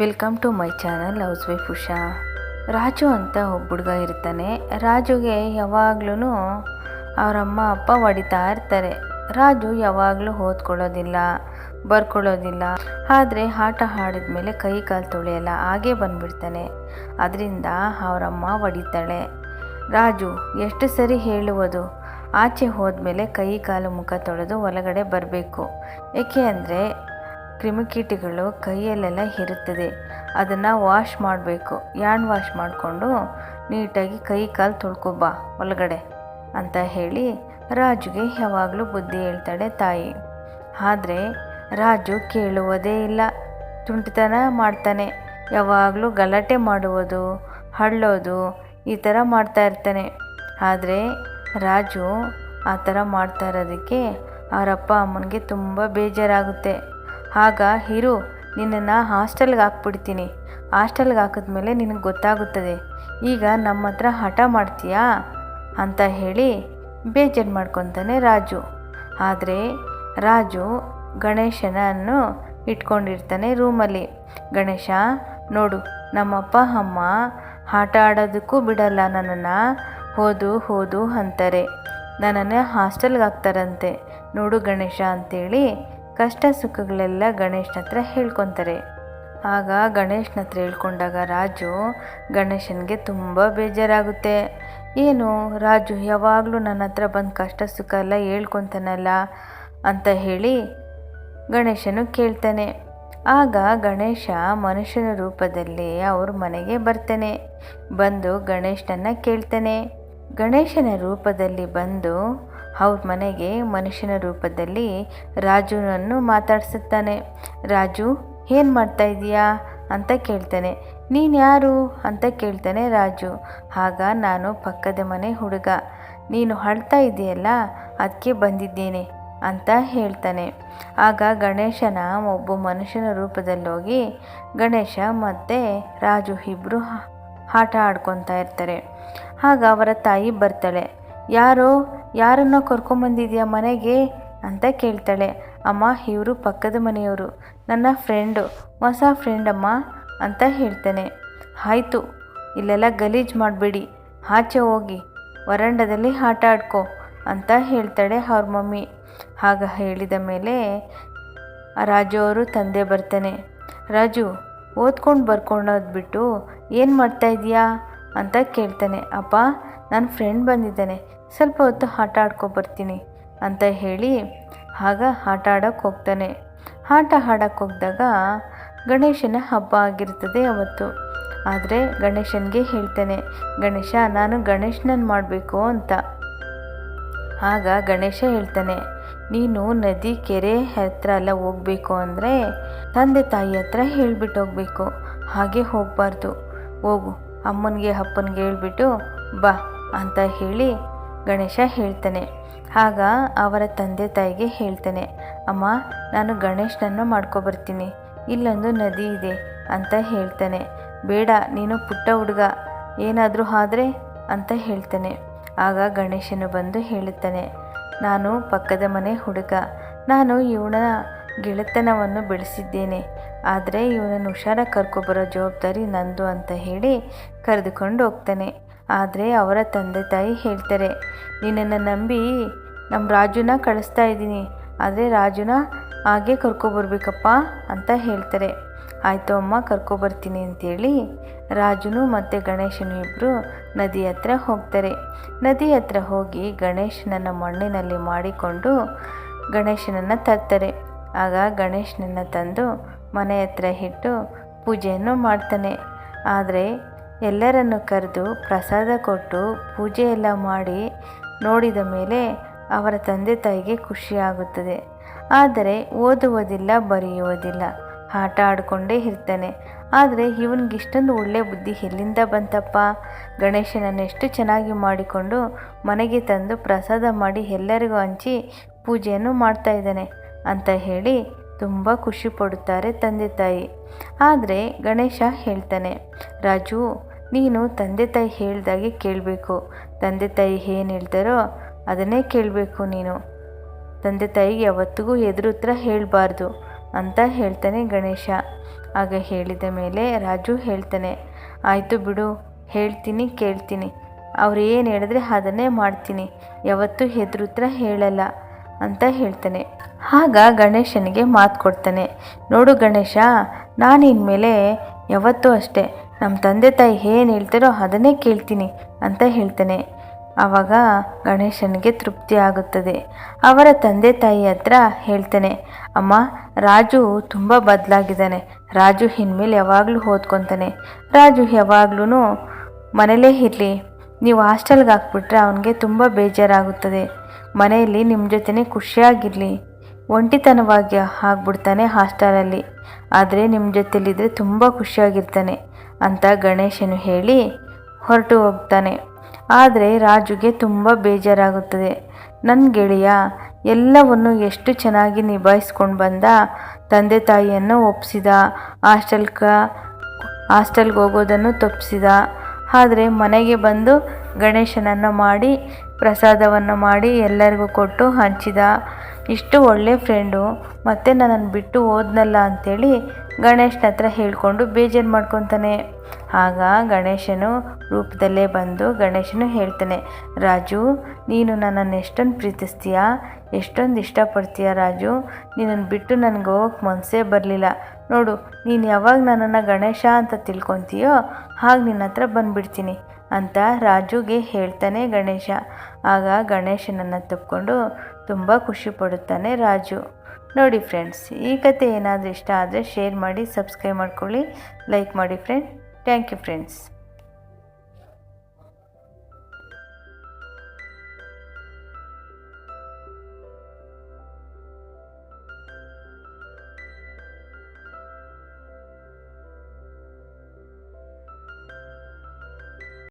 Welcome to my channel housewife Usha Raju ಅಂತ ಒಬ್ಬ ಹುಡುಗ ಇರ್ತಾನೆ. ರಾಜುಗೆ ಯಾವಾಗ್ಲೂ ಅವರಮ್ಮ ಅಪ್ಪ ಹೊಡಿತಾ ಇರ್ತಾರೆ. ರಾಜು ಯಾವಾಗಲೂ ಓದ್ಕೊಳ್ಳೋದಿಲ್ಲ, ಬರ್ಕೊಳ್ಳೋದಿಲ್ಲ. ಆದರೆ ಆಟ ಆಡಿದ್ಮೇಲೆ ಕೈ ಕಾಲು ತೊಳೆಯಲ್ಲ, ಹಾಗೇ ಬಂದ್ಬಿಡ್ತಾನೆ. ಅದರಿಂದ ಅವರಮ್ಮ ಹೊಡಿತಾಳೆ. ರಾಜು, ಎಷ್ಟು ಸರಿ ಹೇಳುವುದು? ಆಚೆ ಹೋದ್ಮೇಲೆ ಕೈ ಕಾಲು ಮುಖ ತೊಳೆದು ಒಳಗಡೆ ಬರಬೇಕು. ಏಕೆ ಅಂದರೆ ಕ್ರಿಮಿಕೀಟಗಳು ಕೈಯಲ್ಲೆಲ್ಲ ಇರುತ್ತದೆ. ಅದನ್ನು ವಾಶ್ ಮಾಡಬೇಕು. ಯಾಂಡ್ ವಾಶ್ ಮಾಡಿಕೊಂಡು ನೀಟಾಗಿ ಕೈ ಕಾಲು ತೊಳ್ಕೊಬಾ ಒಳಗಡೆ ಅಂತ ಹೇಳಿ ರಾಜುಗೆ ಯಾವಾಗಲೂ ಬುದ್ಧಿ ಹೇಳ್ತಾಳೆ ತಾಯಿ. ಆದರೆ ರಾಜು ಕೇಳುವುದೇ ಇಲ್ಲ. ತುಂಟತನ ಮಾಡ್ತಾನೆ. ಯಾವಾಗಲೂ ಗಲಾಟೆ ಮಾಡುವುದು ಹಳ್ಳೋದು ಈ ಥರ ಮಾಡ್ತಾ ಇರ್ತಾನೆ. ಆದರೆ ರಾಜು ಆ ಥರ ಮಾಡ್ತಾ ಇರೋದಕ್ಕೆ ಅವರಪ್ಪ ಅಮ್ಮನಿಗೆ ತುಂಬ ಬೇಜಾರಾಗುತ್ತೆ. ಆಗ ಇರು ನಿನ್ನನ್ನು ಹಾಸ್ಟೆಲ್ಗೆ ಹಾಕ್ಬಿಡ್ತೀನಿ. ಹಾಸ್ಟೆಲ್ಗೆ ಹಾಕಿದ್ಮೇಲೆ ನಿನಗೆ ಗೊತ್ತಾಗುತ್ತದೆ. ಈಗ ನಮ್ಮ ಹತ್ರ ಹಠ ಮಾಡ್ತೀಯಾ? ಅಂತ ಹೇಳಿ ಬೇಜಾರು ಮಾಡ್ಕೊತಾನೆ ರಾಜು. ಆದರೆ ರಾಜು ಗಣೇಶನನ್ನು ಇಟ್ಕೊಂಡಿರ್ತಾನೆ ರೂಮಲ್ಲಿ. ಗಣೇಶ, ನೋಡು, ನಮ್ಮಪ್ಪ, ಅಮ್ಮ ಆಟ ಆಡೋದಕ್ಕೂ ಬಿಡಲ್ಲ ನನ್ನನ್ನು. ಹೋದು ಹೋದು ಅಂತಾರೆ. ನನ್ನನ್ನು ಹಾಸ್ಟೆಲ್ಗೆ ಹಾಕ್ತಾರಂತೆ. ನೋಡು ಗಣೇಶ ಅಂತೇಳಿ ಕಷ್ಟ ಸುಖಗಳೆಲ್ಲ ಗಣೇಶನ ಹತ್ರ ಹೇಳ್ಕೊತಾರೆ. ಆಗ ಗಣೇಶನ ಹತ್ರ ಹೇಳ್ಕೊಂಡಾಗ ರಾಜು ಗಣೇಶನಿಗೆ ತುಂಬ ಬೇಜಾರಾಗುತ್ತೆ. ಏನು, ರಾಜು, ಯಾವಾಗಲೂ ನನ್ನ ಹತ್ರ ಬಂದು ಕಷ್ಟ ಸುಖ ಎಲ್ಲ ಹೇಳ್ಕೊತಾನಲ್ಲ ಅಂತ ಹೇಳಿ ಗಣೇಶನು ಕೇಳ್ತಾನೆ. ಆಗ ಗಣೇಶ ಮನುಷ್ಯನ ರೂಪದಲ್ಲಿ ಅವ್ರ ಮನೆಗೆ ಬರ್ತಾನೆ. ಬಂದು ಗಣೇಶನನ್ನು ಕೇಳ್ತಾನೆ. ಗಣೇಶನ ರೂಪದಲ್ಲಿ ಬಂದು ಅವ್ರ ಮನೆಗೆ ಮನುಷ್ಯನ ರೂಪದಲ್ಲಿ ರಾಜುನನ್ನು ಮಾತಾಡಿಸುತ್ತಾನೆ. ರಾಜು, ಏನು ಮಾಡ್ತಾ ಅಂತ ಕೇಳ್ತಾನೆ. ನೀನು ಯಾರು? ಅಂತ ಕೇಳ್ತಾನೆ ರಾಜು. ಆಗ ನಾನು ಪಕ್ಕದ ಮನೆ ಹುಡುಗ. ನೀನು ಅಳ್ತಾ ಇದೆಯಲ್ಲ ಅದಕ್ಕೆ ಬಂದಿದ್ದೇನೆ ಅಂತ ಹೇಳ್ತಾನೆ. ಆಗ ಗಣೇಶನ ಒಬ್ಬ ಮನುಷ್ಯನ ರೂಪದಲ್ಲಿ ಹೋಗಿ ಗಣೇಶ ಮತ್ತು ರಾಜು ಇಬ್ಬರು ಆಟ ಆಡ್ಕೊತಾ ಇರ್ತಾರೆ. ಆಗ ಅವರ ತಾಯಿ ಬರ್ತಾಳೆ. ಯಾರೋ? ಯಾರನ್ನು ಕರ್ಕೊಂಬಂದಿದ್ಯಾ ಮನೆಗೆ? ಅಂತ ಕೇಳ್ತಾಳೆ. ಅಮ್ಮ, ಇವರು ಪಕ್ಕದ ಮನೆಯವರು. ನನ್ನ ಫ್ರೆಂಡು ಹೊಸ ಫ್ರೆಂಡಮ್ಮ ಅಂತ ಹೇಳ್ತಾನೆ. ಆಯಿತು, ಇಲ್ಲೆಲ್ಲ ಗಲೀಜು ಮಾಡಬೇಡಿ. ಆಚೆ ಹೋಗಿ, ವರಂಡದಲ್ಲಿ ಆಟ ಆಡ್ಕೊ ಅಂತ ಹೇಳ್ತಾಳೆ ಅವ್ರ ಮಮ್ಮಿ. ಆಗ ಹೇಳಿದ ಮೇಲೆ ರಾಜು ಅವರು ತಂದೆ ಬರ್ತಾನೆ. ರಾಜು, ಓದ್ಕೊಂಡು ಬರ್ಕೊಂಡೋದು ಬಿಟ್ಟು ಏನು ಮಾಡ್ತಾ ಇದೀಯಾ ಅಂತ ಕೇಳ್ತಾನೆ. ಅಪ್ಪ ನನ್ನ ಫ್ರೆಂಡ್ ಬಂದಿದ್ದಾನೆ. ಸ್ವಲ್ಪ ಹೊತ್ತು ಆಟ ಆಡ್ಕೊ ಬರ್ತೀನಿ ಅಂತ ಹೇಳಿ ಆಗ ಆಟ ಆಡೋಕ್ಕೆ ಹೋಗ್ತಾನೆ. ಆಟ ಆಡೋಕ್ಕೆ ಹೋಗಿದಾಗ ಗಣೇಶನ ಹಬ್ಬ ಆಗಿರ್ತದೆ ಅವತ್ತು. ಆದರೆ ಗಣೇಶನಿಗೆ ಹೇಳ್ತಾನೆ, ಗಣೇಶ, ನಾನು ಗಣೇಶನನ್ನು ಮಾಡಬೇಕು ಅಂತ. ಆಗ ಗಣೇಶ ಹೇಳ್ತಾನೆ, ನೀನು ನದಿ, ಕೆರೆ ಹತ್ರ ಎಲ್ಲ ಹೋಗಬೇಕು ಅಂದರೆ ತಂದೆ ತಾಯಿ ಹತ್ರ ಹೇಳಿಬಿಟ್ಟು ಹೋಗಬೇಕು. ಹಾಗೆ ಹೋಗಬಾರ್ದು. ಹೋಗು, ಅಮ್ಮನಿಗೆ, ಅಪ್ಪನಿಗೆ ಹೇಳ್ಬಿಟ್ಟು ಬಾ ಅಂತ ಹೇಳಿ ಗಣೇಶ ಹೇಳ್ತಾನೆ. ಆಗ ಅವರ ತಂದೆ ತಾಯಿಗೆ ಹೇಳ್ತಾನೆ, ಅಮ್ಮ, ನಾನು ಗಣೇಶನನ್ನು ಮಾಡ್ಕೊಬರ್ತೀನಿ. ಇಲ್ಲೊಂದು ನದಿ ಇದೆ ಅಂತ ಹೇಳ್ತಾನೆ. ಬೇಡ, ನೀನು ಪುಟ್ಟ ಹುಡುಗ. ಏನಾದರೂ ಆದರೆ ಅಂತ ಹೇಳ್ತಾನೆ. ಆಗ ಗಣೇಶನು ಬಂದು ಹೇಳುತ್ತಾನೆ, ನಾನು ಪಕ್ಕದ ಮನೆ ಹುಡುಗ. ನಾನು ಇವನ ಗೆಳೆತನವನ್ನು ಬೆಳೆಸಿದ್ದೇನೆ. ಆದರೆ ಇವನನ್ನು ಹುಷಾರಾಗಿ ಕರ್ಕೊಬರೋ ಜವಾಬ್ದಾರಿ ನಂದು ಅಂತ ಹೇಳಿ ಕರೆದುಕೊಂಡು ಹೋಗ್ತಾನೆ. ಆದರೆ ಅವರ ತಂದೆ ತಾಯಿ ಹೇಳ್ತಾರೆ, ನಿನ್ನನ್ನು ನಂಬಿ ನಮ್ಮ ರಾಜುನ ಕಳಿಸ್ತಾ ಇದ್ದೀನಿ, ಆದರೆ ರಾಜುನ ಹಾಗೆ ಕರ್ಕೊಬರ್ಬೇಕಪ್ಪ ಅಂತ ಹೇಳ್ತಾರೆ. ಆಯಿತು ಅಮ್ಮ ಕರ್ಕೊಬರ್ತೀನಿ ಅಂತೇಳಿ ರಾಜುನು ಮತ್ತು ಗಣೇಶನು ಇಬ್ಬರು ನದಿ ಹತ್ರ ಹೋಗ್ತಾರೆ. ನದಿ ಹತ್ರ ಹೋಗಿ ಗಣೇಶನನ್ನು ಮಣ್ಣಿನಲ್ಲಿ ಮಾಡಿಕೊಂಡು ಗಣೇಶನನ್ನು ತರ್ತಾರೆ. ಆಗ ಗಣೇಶನನ್ನು ತಂದು ಮನೆ ಹತ್ರ ಇಟ್ಟು ಪೂಜೆಯನ್ನು ಮಾಡ್ತಾನೆ. ಆದರೆ ಎಲ್ಲರನ್ನು ಕರೆದು ಪ್ರಸಾದ ಕೊಟ್ಟು ಪೂಜೆ ಎಲ್ಲ ಮಾಡಿ ನೋಡಿದ ಮೇಲೆ ಅವರ ತಂದೆ ತಾಯಿಗೆ ಖುಷಿಯಾಗುತ್ತದೆ. ಆದರೆ ಓದುವುದಿಲ್ಲ, ಬರೆಯುವುದಿಲ್ಲ. ಆಟ ಆಡಿಕೊಂಡೇ ಇರ್ತಾನೆ. ಆದರೆ ಇವನಿಗೆ ಇಷ್ಟೊಂದು ಒಳ್ಳೆ ಬುದ್ಧಿ ಎಲ್ಲಿಂದ ಬಂತಪ್ಪ? ಗಣೇಶನನ್ನು ಎಷ್ಟು ಚೆನ್ನಾಗಿ ಮಾಡಿಕೊಂಡು ಮನೆಗೆ ತಂದು ಪ್ರಸಾದ ಮಾಡಿ ಎಲ್ಲರಿಗೂ ಹಂಚಿ ಪೂಜೆಯನ್ನು ಮಾಡ್ತಾ ಇದ್ದಾನೆ ಅಂತ ಹೇಳಿ ತುಂಬ ಖುಷಿ ಪಡುತ್ತಾರೆ ತಂದೆ ತಾಯಿ. ಆದರೆ ಗಣೇಶ ಹೇಳ್ತಾನೆ, ರಾಜು ನೀನು ತಂದೆ ತಾಯಿ ಹೇಳ್ದಾಗೆ ಕೇಳಬೇಕು. ತಂದೆ ತಾಯಿ ಏನು ಹೇಳ್ತಾರೋ ಅದನ್ನೇ ಕೇಳಬೇಕು ನೀನು. ತಂದೆ ತಾಯಿಗೆ ಯಾವತ್ತಿಗೂ ಎದುರು ಉತ್ತರ ಹೇಳಬಾರ್ದು ಅಂತ ಹೇಳ್ತಾನೆ ಗಣೇಶ. ಆಗ ಹೇಳಿದ ಮೇಲೆ ರಾಜು ಹೇಳ್ತಾನೆ, ಆಯಿತು ಬಿಡು, ಹೇಳ್ತೀನಿ, ಕೇಳ್ತೀನಿ. ಅವ್ರು ಏನು ಹೇಳಿದ್ರೆ ಅದನ್ನೇ ಮಾಡ್ತೀನಿ. ಯಾವತ್ತೂ ಹೆದರುತ್ರ ಹೇಳಲ್ಲ ಅಂತ ಹೇಳ್ತಾನೆ. ಆಗ ಗಣೇಶನಿಗೆ ಮಾತು ಕೊಡ್ತಾನೆ, ನೋಡು ಗಣೇಶ ನಾನು ಇನ್ಮೇಲೆ ಯಾವತ್ತೂ ಅಷ್ಟೇ. ನಮ್ಮ ತಂದೆ ತಾಯಿ ಏನು ಹೇಳ್ತಾರೋ ಅದನ್ನೇ ಕೇಳ್ತೀನಿ ಅಂತ ಹೇಳ್ತಾನೆ. ಆವಾಗ ಗಣೇಶನಿಗೆ ತೃಪ್ತಿ ಆಗುತ್ತದೆ. ಅವರ ತಂದೆ ತಾಯಿ ಹತ್ರ ಹೇಳ್ತಾನೆ, ಅಮ್ಮ, ರಾಜು ತುಂಬ ಬದಲಾಗಿದ್ದಾನೆ. ರಾಜು ಹಿನ್ಮೇಲೆ ಯಾವಾಗಲೂ ಓದ್ಕೊತಾನೆ. ರಾಜು ಯಾವಾಗ್ಲೂ ಮನೇಲೇ ಇರಲಿ. ನೀವು ಹಾಸ್ಟೆಲ್ಗೆ ಹಾಕ್ಬಿಟ್ರೆ ಅವನಿಗೆ ತುಂಬ ಬೇಜಾರಾಗುತ್ತದೆ. ಮನೆಯಲ್ಲಿ ನಿಮ್ಮ ಜೊತೆನೇ ಖುಷಿಯಾಗಿರಲಿ. ಒಂಟಿತನವಾಗಿ ಆಗ್ಬಿಡ್ತಾನೆ ಹಾಸ್ಟೆಲಲ್ಲಿ. ಆದರೆ ನಿಮ್ಮ ಜೊತೆಲಿದ್ದರೆ ತುಂಬ ಖುಷಿಯಾಗಿರ್ತಾನೆ ಅಂತ ಗಣೇಶನು ಹೇಳಿ ಹೊರಟು ಹೋಗ್ತಾನೆ. ಆದರೆ ರಾಜುಗೆ ತುಂಬ ಬೇಜಾರಾಗುತ್ತದೆ. ನನ್ನ ಗೆಳೆಯ, ಎಲ್ಲವನ್ನು ಎಷ್ಟು ಚೆನ್ನಾಗಿ ನಿಭಾಯಿಸ್ಕೊಂಡು ಬಂದ ತಂದೆ ತಾಯಿಯನ್ನು ಒಪ್ಪಿಸಿದ ಹಾಸ್ಟೆಲ್ಕ ಹಾಸ್ಟೆಲ್ಗೆ ಹೋಗೋದನ್ನು ತಪ್ಪಿಸಿದ. ಆದರೆ ಮನೆಗೆ ಬಂದು ಗಣೇಶನನ್ನು ಮಾಡಿ, ಪ್ರಸಾದವನ್ನು ಮಾಡಿ ಎಲ್ಲರಿಗೂ ಕೊಟ್ಟು ಹಂಚಿದ. ಇಷ್ಟು ಒಳ್ಳೆ ಫ್ರೆಂಡು ಮತ್ತೆ ನನ್ನನ್ನು ಬಿಟ್ಟು ಹೋದ್ನಲ್ಲ ಅಂಥೇಳಿ ಗಣೇಶನ ಹತ್ರ ಹೇಳ್ಕೊಂಡು ಬೇಜಾರು ಮಾಡ್ಕೊತಾನೆ. ಆಗ ಗಣೇಶನು ರೂಪದಲ್ಲೇ ಬಂದು ಗಣೇಶನು ಹೇಳ್ತಾನೆ, ರಾಜು, ನೀನು ನನ್ನನ್ನು ಎಷ್ಟೊಂದು ಪ್ರೀತಿಸ್ತೀಯಾ? ಎಷ್ಟೊಂದು ಇಷ್ಟಪಡ್ತೀಯ ರಾಜು? ನಿನ್ನನ್ನು ಬಿಟ್ಟು ನನಗೆ ಹೋಗಕ್ಕೆ ಮನಸ್ಸೇ ಬರಲಿಲ್ಲ. ನೋಡು, ನೀನು ಯಾವಾಗ ನನ್ನನ್ನು ಗಣೇಶ ಅಂತ ತಿಳ್ಕೊತೀಯೋ ಹಾಗೆ ನಿನ್ನ ಹತ್ರ ಬಂದುಬಿಡ್ತೀನಿ. ಅಂತ ರಾಜುಗೆ ಹೇಳ್ತಾನೆ ಗಣೇಶ. ಆಗ ಗಣೇಶನನ್ನು ತಪ್ಕೊಂಡು ತುಂಬ ಖುಷಿ ಪಡುತ್ತಾನೆ ರಾಜು. ನೋಡಿ ಫ್ರೆಂಡ್ಸ್ ಈ ಕತೆ ಏನಾದರೂ ಇಷ್ಟ ಆದರೆ ಶೇರ್ ಮಾಡಿ ಸಬ್ಸ್ಕ್ರೈಬ್ ಮಾಡ್ಕೊಳ್ಳಿ. ಲೈಕ್ ಮಾಡಿ ಫ್ರೆಂಡ್ ಥ್ಯಾಂಕ್ ಯು ಫ್ರೆಂಡ್ಸ್